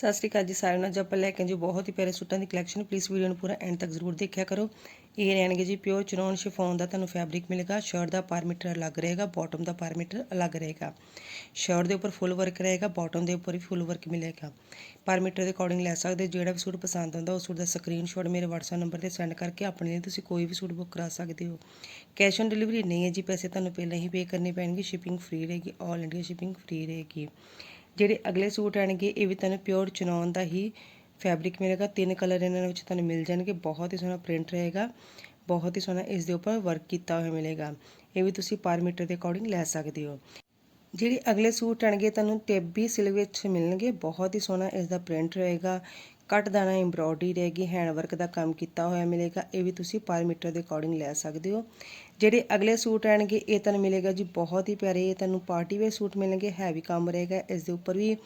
ਸਤਿ ਸ਼੍ਰੀ ਅਕਾਲ ਜੀ ਸਾਰਿਆਂ ਨੂੰ। ਅੱਜ ਆਪਾਂ ਲੈ ਕੇ ਜੀ ਬਹੁਤ ਹੀ ਪਿਆਰੇ ਸੂਟਾਂ ਦੀ ਕਲੈਕਸ਼ਨ ਪਲੀਜ਼ ਵੀਡੀਓ ਨੂੰ ਪੂਰਾ ਐਂਡ ਤੱਕ ਜ਼ਰੂਰ ਦੇਖਿਆ ਕਰੋ। ਇਹ ਰਹਿਣਗੇ ਜੀ ਪਿਓਰ ਚਨੋਨ ਸ਼ਿਫੋਨ ਦਾ ਤੁਹਾਨੂੰ ਫੈਬਰਿਕ ਮਿਲੇਗਾ। ਸ਼ਰਟ ਦਾ ਪਰਮੀਟਰ ਅਲੱਗ ਰਹੇਗਾ ਬਾਟਮ ਦਾ ਪਰਮੀਟਰ ਅਲੱਗ ਰਹੇਗਾ। ਸ਼ਰਟ ਦੇ ਉੱਪਰ ਫੁੱਲ ਵਰਕ ਰਹੇਗਾ ਬਾਟਮ ਦੇ ਉੱਪਰ ਵੀ ਫੁੱਲ ਵਰਕ ਮਿਲੇਗਾ। ਪਰਮੀਟਰ ਦੇ ਅਕੋਰਡਿੰਗ ਲੈ ਸਕਦੇ, ਜਿਹੜਾ ਵੀ ਸੂਟ ਪਸੰਦ ਆਉਂਦਾ ਉਸ ਸੂਟ ਦਾ ਸਕਰੀਨਸ਼ਾਟ ਮੇਰੇ WhatsApp ਨੰਬਰ ਤੇ ਸੈਂਡ ਕਰਕੇ ਆਪਣੇ ਲਈ ਤੁਸੀਂ ਕੋਈ ਵੀ ਸੂਟ ਬੁੱਕ ਕਰਾ ਸਕਦੇ ਹੋ। ਕੈਸ਼ ਔਨ ਡਿਲੀਵਰੀ ਨਹੀਂ ਹੈ ਜੀ, ਪੈਸੇ ਤੁਹਾਨੂੰ ਪਹਿਲਾਂ ਹੀ ਪੇ ਕਰਨੇ ਪੈਣਗੇ। ਸ਼ਿਪਿੰਗ ਫ੍ਰੀ ਰਹੇਗੀ ਆਲ ਇੰਡੀਆ ਸ਼ਿਪਿੰਗ ਫ੍ਰੀ ਰਹੇਗੀ। ਜਿਹੜੇ ਅਗਲੇ ਸੂਟ ਆਣਗੇ, ਇਹ ਵੀ ਤੁਹਾਨੂੰ ਪਿਓਰ ਚਨੌਨ ਦਾ ਹੀ ਫੈਬਰਿਕ ਮਿਲੇਗਾ। ਤਿੰਨ ਕਲਰ ਇਹਨਾਂ ਵਿੱਚ ਤੁਹਾਨੂੰ ਮਿਲ ਜਾਣਗੇ। ਬਹੁਤ ਹੀ ਸੋਹਣਾ ਪ੍ਰਿੰਟ ਰਹੇਗਾ। ਬਹੁਤ ਹੀ ਸੋਹਣਾ ਇਸ ਦੇ ਉੱਪਰ ਵਰਕ ਕੀਤਾ ਹੋਇਆ ਮਿਲੇਗਾ। ਇਹ ਵੀ ਤੁਸੀਂ ਪਰ ਮੀਟਰ ਦੇ ਅਕੋਰਡਿੰਗ ਲੈ ਸਕਦੇ ਹੋ। ਜਿਹੜੇ ਅਗਲੇ ਸੂਟ ਆਣਗੇ ਤੁਹਾਨੂੰ ਟੇਬੀ ਸਿਲਕ ਵਿੱਚ ਮਿਲਣਗੇ। ਬਹੁਤ ਹੀ ਸੋਹਣਾ ਇਸ ਦਾ ਪ੍ਰਿੰਟ ਰਹੇਗਾ। ਕੱਟ ਦਾਣਾ ਐਮਬ੍ਰੋਇਡਰੀ ਰਹੇਗੀ ਹੈਂਡ ਵਰਕ ਦਾ ਕੰਮ ਕੀਤਾ ਹੋਇਆ ਮਿਲੇਗਾ। ਇਹ ਵੀ ਤੁਸੀਂ ਪਰ ਮੀਟਰ ਦੇ ਅਕੋਰਡਿੰਗ ਲੈ ਸਕਦੇ ਹੋ। ਜਿਹੜੇ ਅਗਲੇ ਸੂਟ ਆਣਗੇ, ਇਹ ਤੁਹਾਨੂੰ ਮਿਲੇਗਾ ਜੀ ਬਹੁਤ ਹੀ ਪਿਆਰੇ। ਇਹ ਤੁਹਾਨੂੰ ਪਾਰਟੀ ਵੇਅਰ ਸੂਟ ਮਿਲਣਗੇ ਹੈਵੀ ਕੰਮ ਰਹੇਗਾ। ਇਸ ਦੇ ਉੱਪਰ ਵੀ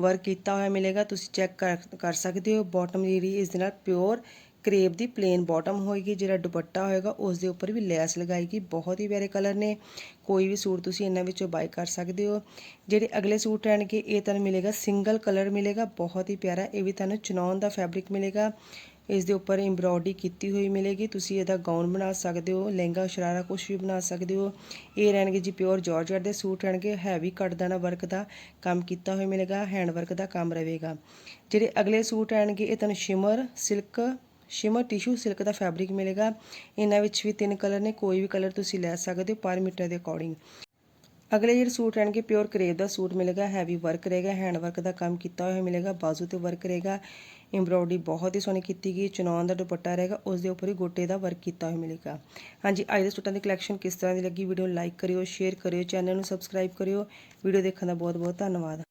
ਵਰਕ ਕੀਤਾ ਹੋਇਆ ਮਿਲੇਗਾ। ਤੁਸੀਂ ਚੈੱਕ ਕਰ ਕਰ ਸਕਦੇ ਹੋ। ਬਾਟਮ ਜਿਹੜੀ ਇਸ ਦੇ ਨਾਲ ਪਿਓਰ ਕਰੇਪ ਦੀ ਪਲੇਨ ਬਾਟਮ ਹੋਏਗੀ, ਜਿਹੜਾ ਦੁਪੱਟਾ ਹੋਏਗਾ ਉਸ ਦੇ ਉੱਪਰ ਵੀ ਲੈਸ ਲਗਾਏਗੀ। ਬਹੁਤ ਹੀ ਪਿਆਰੇ ਕਲਰ ਨੇ। ਕੋਈ ਵੀ ਸੂਟ ਤੁਸੀਂ ਇਹਨਾਂ ਵਿੱਚੋਂ ਬਾਈ ਕਰ ਸਕਦੇ ਹੋ। ਜਿਹੜੇ ਅਗਲੇ ਸੂਟ ਆਣਗੇ ਇਹ ਤੁਹਾਨੂੰ ਮਿਲੇਗਾ, ਸਿੰਗਲ ਕਲਰ ਮਿਲੇਗਾ। ਬਹੁਤ ਹੀ ਪਿਆਰਾ, ਇਹ ਵੀ ਤੁਹਾਨੂੰ ਚਨੌਨ ਦਾ ਫੈਬਰਿਕ ਮਿਲੇਗਾ। ਇਸ ਦੇ ਉੱਪਰ ਐਮਬ੍ਰੋਇਡਰੀ ਕੀਤੀ ਹੋਈ ਮਿਲੇਗੀ। ਤੁਸੀਂ ਇਹਦਾ ਗਾਊਨ ਬਣਾ ਸਕਦੇ ਹੋ, ਲਹਿੰਗਾ, ਸ਼ਰਾਰਾ ਕੁਝ ਵੀ ਬਣਾ ਸਕਦੇ ਹੋ। ਇਹ ਰਹਿਣਗੇ ਜੀ ਪਿਓਰ ਜਾਰਜਟ ਦੇ ਸੂਟ ਰਹਿਣਗੇ। ਹੈਵੀ ਕੱਟ ਦਾਣਾ ਵਰਕ ਦਾ ਕੰਮ ਕੀਤਾ ਹੋਇਆ ਮਿਲੇਗਾ, ਹੈਂਡ ਵਰਕ ਦਾ ਕੰਮ ਰਹੇਗਾ। ਜਿਹੜੇ ਅਗਲੇ ਸੂਟ ਆਣਗੇ ਇਹ ਤੁਹਾਨੂੰ shimmer, silk shimmer tissue silk ਦਾ ਫੈਬਰਿਕ ਮਿਲੇਗਾ। ਇਹਨਾਂ ਵਿੱਚ ਵੀ ਤਿੰਨ ਕਲਰ ਨੇ, ਕੋਈ ਵੀ ਕਲਰ ਤੁਸੀਂ ਲੈ ਸਕਦੇ ਹੋ ਪਰ ਮੀਟਰ ਦੇ ਅਕੋਰਡਿੰਗ ਅਗਲੇ ਜਿਹੜੇ ਸੂਟ ਰਹਿਣਗੇ ਪਿਓਰ ਕਰੇਪ ਦਾ ਸੂਟ ਮਿਲੇਗਾ ਹੈਵੀ ਵਰਕ ਰਹੇਗਾ ਹੈਂਡ ਵਰਕ ਦਾ ਕੰਮ ਕੀਤਾ ਹੋਇਆ ਮਿਲੇਗਾ, ਬਾਜ਼ੂ ਤੇ ਵਰਕ ਰਹੇਗਾ। ਐਮਬ੍ਰੋਇਡਰੀ ਬਹੁਤ ਹੀ ਸੋਹਣੀ ਕੀਤੀ ਗਈ ਚਨੌਨ ਦਾ ਦੁਪੱਟਾ ਰਹੇਗਾ ਉਸ ਦੇ ਉੱਪਰ ਹੀ ਗੋਟੇ ਦਾ ਵਰਕ ਕੀਤਾ ਹੋਇਆ ਮਿਲੇਗਾ। ਹਾਂਜੀ, ਅੱਜ ਦੇ ਸੂਟਾਂ ਦੀ ਕਲੈਕਸ਼ਨ ਕਿਸ ਤਰ੍ਹਾਂ ਦੀ ਲੱਗੀ ਵੀਡੀਓ ਨੂੰ ਲਾਈਕ ਕਰਿਓ ਸ਼ੇਅਰ ਕਰਿਓ ਚੈਨਲ ਨੂੰ ਸਬਸਕ੍ਰਾਈਬ ਕਰਿਓ। ਵੀਡੀਓ ਦੇਖਣ ਦਾ ਬਹੁਤ ਬਹੁਤ ਧੰਨਵਾਦ।